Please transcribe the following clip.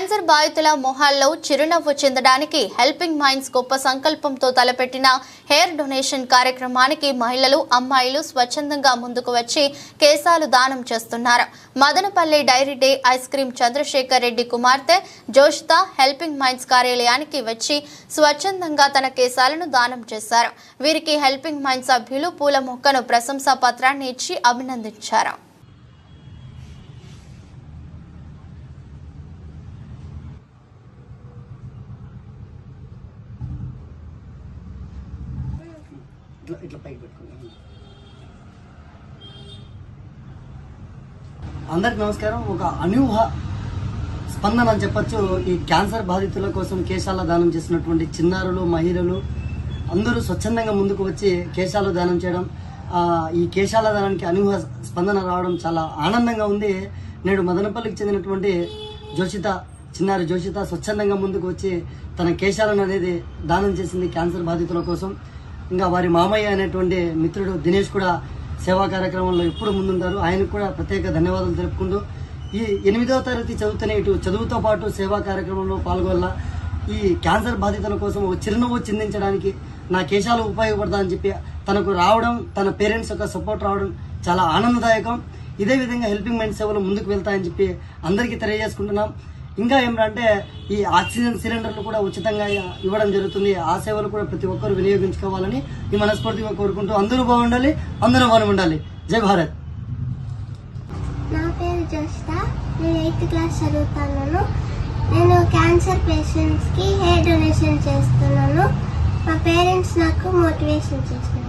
Cancer బాధితుల మొహాల్లో చిరునవ్వు చెందడానికి హెల్పింగ్ మైండ్స్ గొప్ప సంకల్పంతో తలపెట్టిన హెయిర్ డొనేషన్ కార్యక్రమానికి మహిళలు అమ్మాయిలు స్వచ్ఛందంగా ముందుకు వచ్చి కేశాలు దానం చేస్తున్నారు. Madanapalle dairy day ice cream Chandrashekar Reddy కుమార్తె జోషిత హెల్పింగ్ మైండ్స్ కార్యాలయానికి వచ్చి స్వచ్ఛందంగా తన కేశాలను దానం చేశారు. వీరికి హెల్పింగ్ మైండ్స్ సభ్యులు పూల మొక్కను ప్రశంసా పత్రాన్ని ఇచ్చి అభినందించారు. ఇట్లా ఇట్లా పైకి పెట్టుకున్నాను అందరికి నమస్కారం. ఒక అనూహ స్పందన అని చెప్పొచ్చు. ఈ క్యాన్సర్ బాధితుల కోసం కేశాల దానం చేసినటువంటి చిన్నారులు మహిళలు అందరూ స్వచ్ఛందంగా ముందుకు వచ్చి కేశాలు దానం చేయడం ఈ కేశాల దానానికి అనూహ స్పందన రావడం చాలా ఆనందంగా ఉంది. నేడు మదనపల్లికి చెందినటువంటి జోషిత చిన్నారి జోషిత స్వచ్ఛందంగా ముందుకు వచ్చి తన కేశాలను అనేది దానం చేసింది క్యాన్సర్ బాధితుల కోసం. ఇంకా వారి మామయ్య అనేటువంటి మిత్రుడు దినేష్ కూడా సేవా కార్యక్రమంలో ఎప్పుడు ముందుంటారు. ఆయనకు కూడా ప్రత్యేక ధన్యవాదాలు తెలుపుకుంటూ ఈ ఎనిమిదవ తరగతి చదువుతున్న ఇటు చదువుతో పాటు సేవా కార్యక్రమంలో పాల్గొల్ల ఈ క్యాన్సర్ బాధితుల కోసం ఒక చిరునవ్వు చిందించడానికి నా కేశాలు ఉపయోగపడతా అని చెప్పి తనకు రావడం తన పేరెంట్స్ యొక్క సపోర్ట్ రావడం చాలా ఆనందదాయకం. ఇదే విధంగా హెల్పింగ్ మైండ్ సేవలు ముందుకు వెళ్తాయని చెప్పి అందరికీ తెలియజేసుకుంటున్నాం. ఇంకా ఏమిటంటే ఈ ఆక్సిజన్ సిలిండర్లు కూడా ఉచితంగా ఇవ్వడం జరుగుతుంది. ఆ సేవలు కూడా ప్రతి ఒక్కరు వినియోగించుకోవాలని ఈ మనస్ఫూర్తిగా కోరుకుంటూ అందరూ బాగుండాలి అందరూ బాగుండాలి జై భారత్. నా పేరు జోష్త నేను ఎయిత్ క్లాస్ చదువుతున్నాను. నేను క్యాన్సర్ పేషెంట్స్కి హెయిర్ డొనేషన్ చేస్తున్నాను. మా పేరెంట్స్ నాకు మోటివేషన్ చేస్తున్నారు.